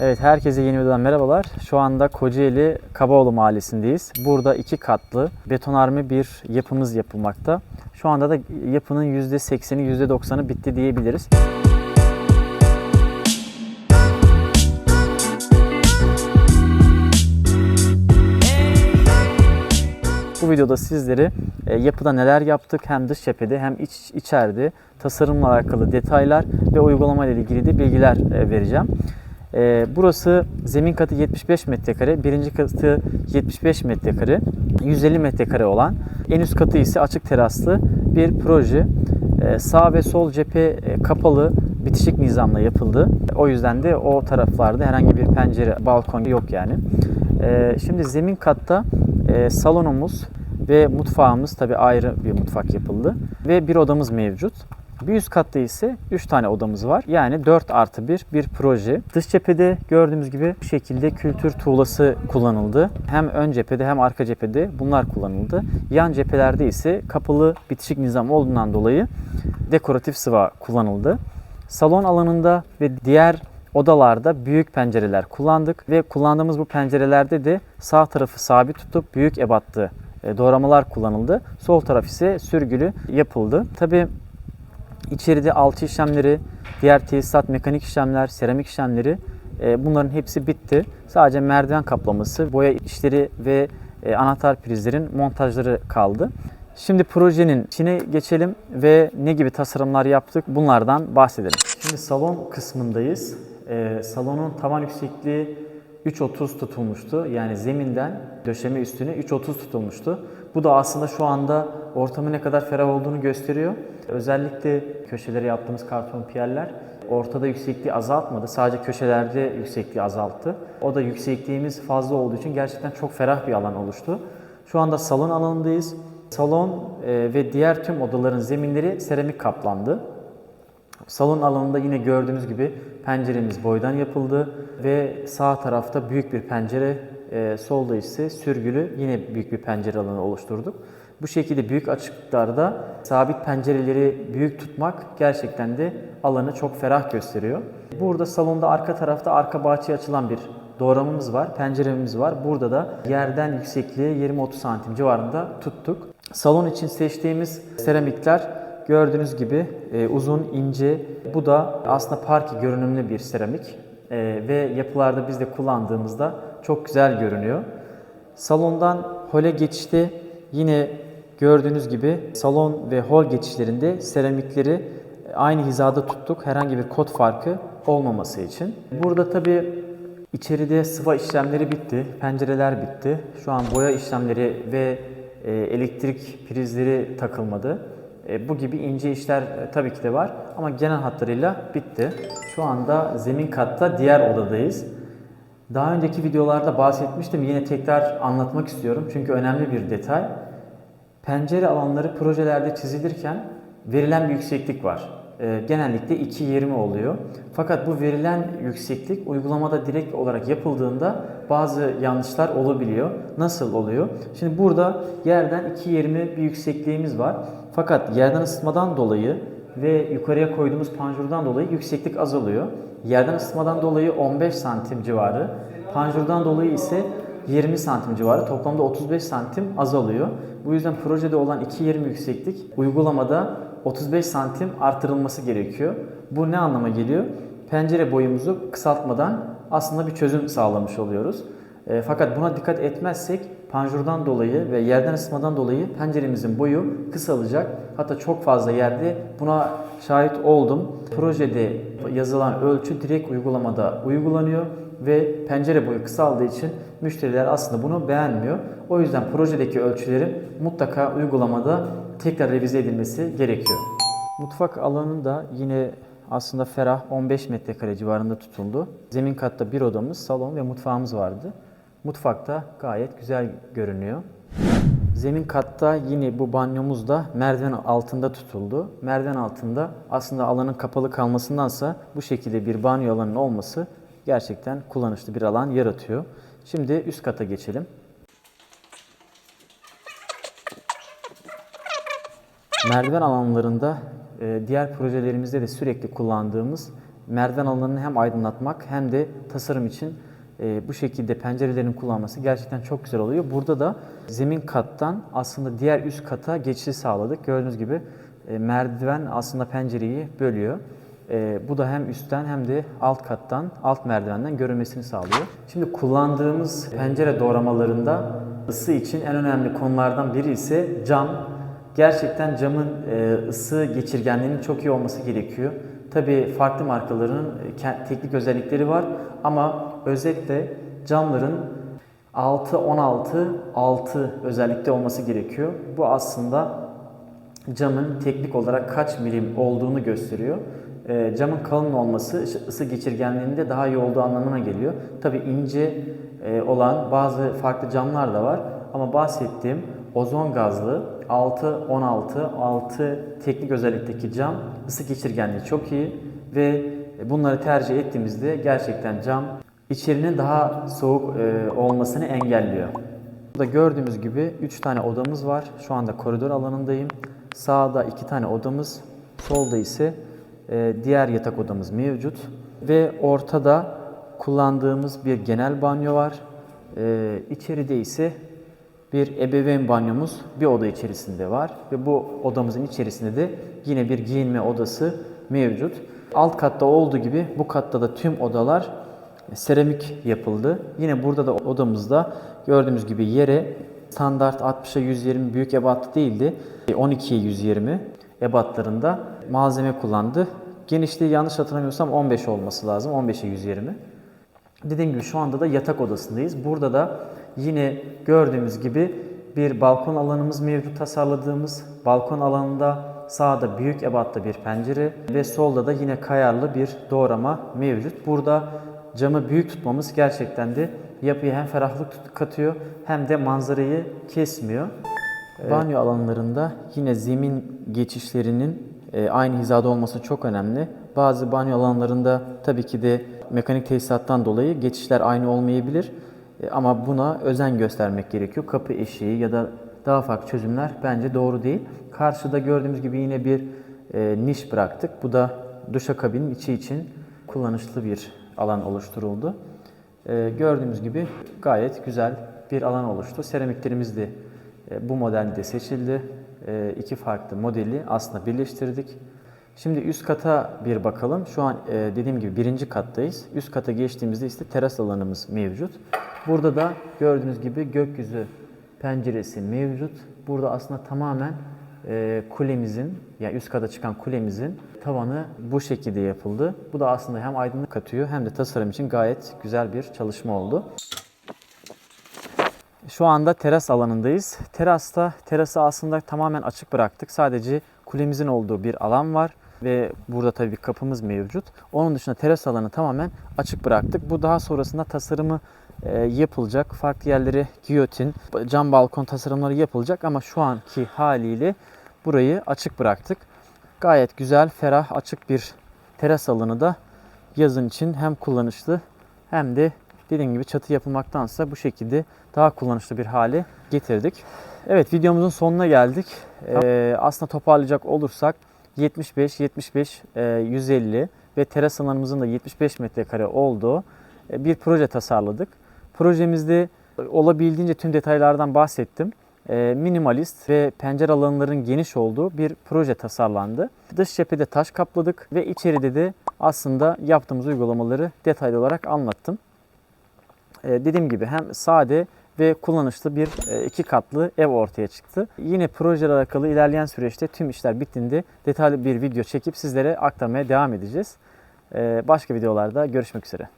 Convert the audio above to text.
Evet, herkese yeni videodan merhabalar. Şu anda Kocaeli Kabaoğlu Mahallesi'ndeyiz. Burada iki katlı betonarme bir yapımız yapılmakta. Şu anda da yapının %80'i %90'ı bitti diyebiliriz. Bu videoda sizlere e, yapıda neler yaptık hem dış cephede hem iç içeride tasarımla alakalı detaylar ve uygulama ile ilgili de bilgiler e, vereceğim. E, Burası zemin katı 75 metrekare, birinci katı 75 metrekare, 150 metrekare olan en üst katı ise açık teraslı bir proje. E, Sağ ve sol cephe e, kapalı bitişik nizamla yapıldı. O yüzden de o taraflarda herhangi bir pencere, balkon yok yani. E, Şimdi zemin katta e, salonumuz ve mutfağımız tabi ayrı bir mutfak yapıldı ve bir odamız mevcut. Bir üst katta ise 3 tane odamız var. Yani 4 artı 1 bir proje. Dış cephede gördüğümüz gibi bu şekilde kültür tuğlası kullanıldı. Hem ön cephede hem arka cephede bunlar kullanıldı. Yan cephelerde ise kapalı bitişik nizam olduğundan dolayı dekoratif sıva kullanıldı. Salon alanında ve diğer odalarda büyük pencereler kullandık ve kullandığımız bu pencerelerde de sağ tarafı sabit tutup büyük ebatlı e, doğramalar kullanıldı. Sol taraf ise sürgülü yapıldı. Tabi içeride alçı işlemleri, diğer tesisat mekanik işlemler, seramik işlemleri e, bunların hepsi bitti. Sadece merdiven kaplaması, boya işleri ve e, anahtar prizlerin montajları kaldı. Şimdi projenin içine geçelim ve ne gibi tasarımlar yaptık bunlardan bahsedelim. Şimdi salon kısmındayız. Ee, salonun tavan yüksekliği 3.30 tutulmuştu. Yani zeminden döşeme üstüne 3.30 tutulmuştu. Bu da aslında şu anda ortamın ne kadar ferah olduğunu gösteriyor. Özellikle köşelere yaptığımız karton piyerler ortada yüksekliği azaltmadı. Sadece köşelerde yüksekliği azalttı. O da yüksekliğimiz fazla olduğu için gerçekten çok ferah bir alan oluştu. Şu anda salon alanındayız. Salon e, ve diğer tüm odaların zeminleri seramik kaplandı. Salon alanında yine gördüğünüz gibi penceremiz boydan yapıldı ve sağ tarafta büyük bir pencere, e, solda ise sürgülü yine büyük bir pencere alanı oluşturduk. Bu şekilde büyük açıklıklarda sabit pencereleri büyük tutmak gerçekten de alanı çok ferah gösteriyor. Burada salonda arka tarafta arka bahçeye açılan bir doğramamız var, penceremiz var. Burada da yerden yüksekliği 20-30 santim civarında tuttuk. Salon için seçtiğimiz seramikler gördüğünüz gibi e, uzun, ince. Bu da aslında parke görünümlü bir seramik E, ve yapılarda biz de kullandığımızda çok güzel görünüyor. Salondan hole geçişte yine gördüğünüz gibi salon ve hol geçişlerinde seramikleri aynı hizada tuttuk. Herhangi bir kod farkı olmaması için. Burada tabi içeride sıva işlemleri bitti. Pencereler bitti. Şu an boya işlemleri ve e, elektrik prizleri takılmadı. E, bu gibi ince işler e, tabii ki de var ama genel hatlarıyla bitti. Şu anda zemin katta diğer odadayız. Daha önceki videolarda bahsetmiştim. Yine tekrar anlatmak istiyorum. Çünkü önemli bir detay. Pencere alanları projelerde çizilirken verilen bir yükseklik var. Ee, genellikle 2.20 oluyor. Fakat bu verilen yükseklik uygulamada direkt olarak yapıldığında bazı yanlışlar olabiliyor. Nasıl oluyor? Şimdi burada yerden 2.20 bir yüksekliğimiz var. Fakat yerden ısıtmadan dolayı ve yukarıya koyduğumuz panjurdan dolayı yükseklik azalıyor. Yerden ısıtmadan dolayı 15 santim civarı, panjurdan dolayı ise 20 santim civarı toplamda 35 santim azalıyor. Bu yüzden projede olan 2.20 yükseklik uygulamada 35 santim artırılması gerekiyor. Bu ne anlama geliyor? Pencere boyumuzu kısaltmadan aslında bir çözüm sağlamış oluyoruz. E, fakat buna dikkat etmezsek panjurdan dolayı ve yerden ısıtmadan dolayı penceremizin boyu kısalacak. Hatta çok fazla yerde buna şahit oldum. Projede yazılan ölçü direkt uygulamada uygulanıyor ve pencere boyu kısaldığı için müşteriler aslında bunu beğenmiyor. O yüzden projedeki ölçülerin mutlaka uygulamada tekrar revize edilmesi gerekiyor. Mutfak alanı da yine aslında ferah 15 metrekare civarında tutuldu. Zemin katta bir odamız, salon ve mutfağımız vardı. Mutfakta gayet güzel görünüyor. Zemin katta yine bu banyomuz da merdiven altında tutuldu. Merdiven altında aslında alanın kapalı kalmasındansa bu şekilde bir banyo alanının olması gerçekten kullanışlı bir alan yaratıyor. Şimdi üst kata geçelim. Merdiven alanlarında e, diğer projelerimizde de sürekli kullandığımız merdiven alanını hem aydınlatmak hem de tasarım için e, bu şekilde pencerelerin kullanması gerçekten çok güzel oluyor. Burada da zemin kattan aslında diğer üst kata geçişi sağladık. Gördüğünüz gibi e, merdiven aslında pencereyi bölüyor. Bu da hem üstten hem de alt kattan, alt merdivenden görünmesini sağlıyor. Şimdi kullandığımız pencere doğramalarında ısı için en önemli konulardan biri ise cam. Gerçekten camın e, ısı geçirgenliğinin çok iyi olması gerekiyor. Tabii farklı markaların e, teknik özellikleri var ama özetle camların 6-16 6 özellikte olması gerekiyor. Bu aslında camın teknik olarak kaç milim olduğunu gösteriyor. Ee, camın kalın olması ısı geçirgenliğinde daha iyi olduğu anlamına geliyor. Tabi ince e, olan bazı farklı camlar da var ama bahsettiğim ozon gazlı 6-16 6 teknik özellikteki cam ısı geçirgenliği çok iyi ve bunları tercih ettiğimizde gerçekten cam içerinin daha soğuk e, olmasını engelliyor. Burada gördüğümüz gibi 3 tane odamız var. Şu anda koridor alanındayım. Sağda 2 tane odamız, solda ise e, diğer yatak odamız mevcut. Ve ortada kullandığımız bir genel banyo var. E, içeride ise bir ebeveyn banyomuz bir oda içerisinde var. Ve bu odamızın içerisinde de yine bir giyinme odası mevcut. Alt katta olduğu gibi bu katta da tüm odalar seramik yapıldı. Yine burada da odamızda gördüğümüz gibi yere standart 60'a 120 büyük ebat değildi. 12'ye 120 ebatlarında malzeme kullandı. Genişliği yanlış hatırlamıyorsam 15 olması lazım. 15'e 120. Dediğim gibi şu anda da yatak odasındayız. Burada da yine gördüğümüz gibi bir balkon alanımız mevcut tasarladığımız. Balkon alanında sağda büyük ebatta bir pencere ve solda da yine kayarlı bir doğrama mevcut. Burada camı büyük tutmamız gerçekten de yapıya hem ferahlık katıyor hem de manzarayı kesmiyor. Banyo alanlarında yine zemin geçişlerinin e, aynı hizada olması çok önemli. Bazı banyo alanlarında tabii ki de mekanik tesisattan dolayı geçişler aynı olmayabilir. E, Ama buna özen göstermek gerekiyor. Kapı eşiği ya da daha farklı çözümler bence doğru değil. Karşıda gördüğümüz gibi yine bir e, niş bıraktık. Bu da duşakabinin içi için kullanışlı bir alan oluşturuldu. E, gördüğümüz gibi gayet güzel bir alan oluştu. Seramiklerimiz de e, bu modelde seçildi. E, iki farklı modeli aslında birleştirdik. Şimdi üst kata bir bakalım. Şu an e, dediğim gibi birinci kattayız. Üst kata geçtiğimizde ise teras alanımız mevcut. Burada da gördüğünüz gibi gökyüzü penceresi mevcut. Burada aslında tamamen e, kulemizin, yani üst kata çıkan kulemizin tavanı bu şekilde yapıldı. Bu da aslında hem aydınlık katıyor hem de tasarım için gayet güzel bir çalışma oldu. Şu anda teras alanındayız. Terasta terası aslında tamamen açık bıraktık. Sadece kulemizin olduğu bir alan var ve burada tabii kapımız mevcut. Onun dışında teras alanı tamamen açık bıraktık. Bu daha sonrasında tasarımı e, yapılacak. Farklı yerlere giyotin, cam balkon tasarımları yapılacak ama şu anki haliyle burayı açık bıraktık. Gayet güzel, ferah, açık bir teras alanı da yazın için hem kullanışlı hem de dediğim gibi çatı yapılmaktansa bu şekilde daha kullanışlı bir hale getirdik. Evet videomuzun sonuna geldik. Ee, aslında toparlayacak olursak 75, 75, e, 150 ve teras alanımızın da 75 metrekare olduğu e, bir proje tasarladık. Projemizde olabildiğince tüm detaylardan bahsettim. E, minimalist ve pencere alanların geniş olduğu bir proje tasarlandı. Dış cephede taş kapladık ve içeride de aslında yaptığımız uygulamaları detaylı olarak anlattım. Ee, dediğim gibi hem sade ve kullanışlı bir e, iki katlı ev ortaya çıktı. Yine projeyle alakalı ilerleyen süreçte tüm işler bittiğinde detaylı bir video çekip sizlere aktarmaya devam edeceğiz. Ee, Başka videolarda görüşmek üzere.